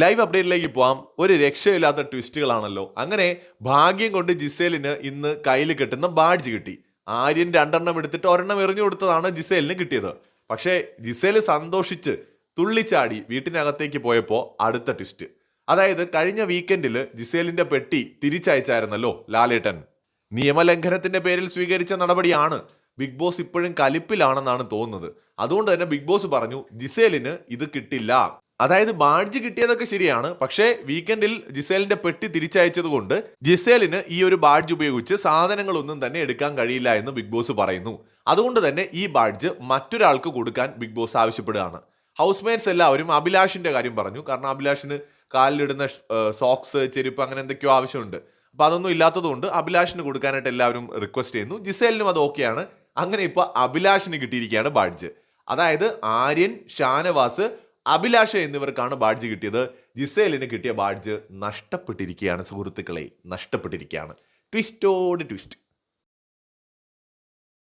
Live അപ്ഡേറ്റിലേക്ക് പോവാം. ഒരു രക്ഷയില്ലാത്ത ട്വിസ്റ്റുകളാണല്ലോ അങ്ങനെ ഭാഗ്യം കൊണ്ട് ജിസേലിന് ഇന്ന് കയ്യിൽ കിട്ടുന്ന ബാഡ്ജ് കിട്ടി. ആര്യൻ രണ്ടെണ്ണം എടുത്തിട്ട് ഒരെണ്ണം എറിഞ്ഞു കൊടുത്തതാണ് ജിസേലിന് കിട്ടിയത്. പക്ഷേ ജിസേൽ സന്തോഷിച്ച് തുള്ളിച്ചാടി വീട്ടിനകത്തേക്ക് പോയപ്പോൾ അടുത്ത ട്വിസ്റ്റ് അതായത് കഴിഞ്ഞ വീക്കെൻഡിൽ ജിസേലിന്റെ പെട്ടി തിരിച്ചയച്ചായിരുന്നല്ലോ ലാലേട്ടൻ. നിയമലംഘനത്തിന്റെ പേരിൽ സ്വീകരിച്ച നടപടിയാണ് ബിഗ് ബോസ് ഇപ്പോഴും കലിപ്പിലാണെന്നാണ് തോന്നുന്നത്. അതുകൊണ്ട് തന്നെ ബിഗ് ബോസ് പറഞ്ഞു ജിസേലിന് ഇത് കിട്ടില്ല. അതായത് ബാഡ്ജ് കിട്ടിയതൊക്കെ ശരിയാണ്. പക്ഷേ വീക്കെൻഡിൽ ജിസേലിന്റെ പെട്ടി തിരിച്ചയച്ചത് കൊണ്ട് ജിസേലിന് ഈ ഒരു ബാഡ്ജ് ഉപയോഗിച്ച് സാധനങ്ങളൊന്നും തന്നെ എടുക്കാൻ കഴിയില്ല എന്ന് ബിഗ് ബോസ് പറയുന്നു. അതുകൊണ്ട് തന്നെ ഈ ബാഡ്ജ് മറ്റൊരാൾക്ക് കൊടുക്കാൻ ബിഗ് ബോസ് ആവശ്യപ്പെടുകയാണ്. ഹൗസ് മേറ്റ്സ് എല്ലാവരും അഭിലാഷിന്റെ കാര്യം പറഞ്ഞു. കാരണം അഭിലാഷിന് കാലിലിടുന്ന സോക്സ് ചെരുപ്പ് അങ്ങനെ എന്തൊക്കെയോ ആവശ്യമുണ്ട്. അപ്പൊ അതൊന്നും ഇല്ലാത്തതുകൊണ്ട് അഭിലാഷിന് കൊടുക്കാനായിട്ട് എല്ലാവരും റിക്വസ്റ്റ് ചെയ്യുന്നു. ജിസേലിനും അത് ഓക്കെയാണ്. അങ്ങനെ ഇപ്പൊ അഭിലാഷിന് കിട്ടിയിരിക്കുകയാണ് ബാഡ്ജ്. അതായത് ആര്യൻ ഷാനവാസ് അഭിലാഷ എന്നിവർക്കാണ് ബാഡ്ജ് കിട്ടിയത്. ജിസേലിന് കിട്ടിയ ബാഡ്ജ് നഷ്ടപ്പെട്ടിരിക്കുകയാണ് സുഹൃത്തുക്കളെ. നഷ്ടപ്പെട്ടിരിക്കുകയാണ്. ട്വിസ്റ്റോട് ട്വിസ്റ്റ്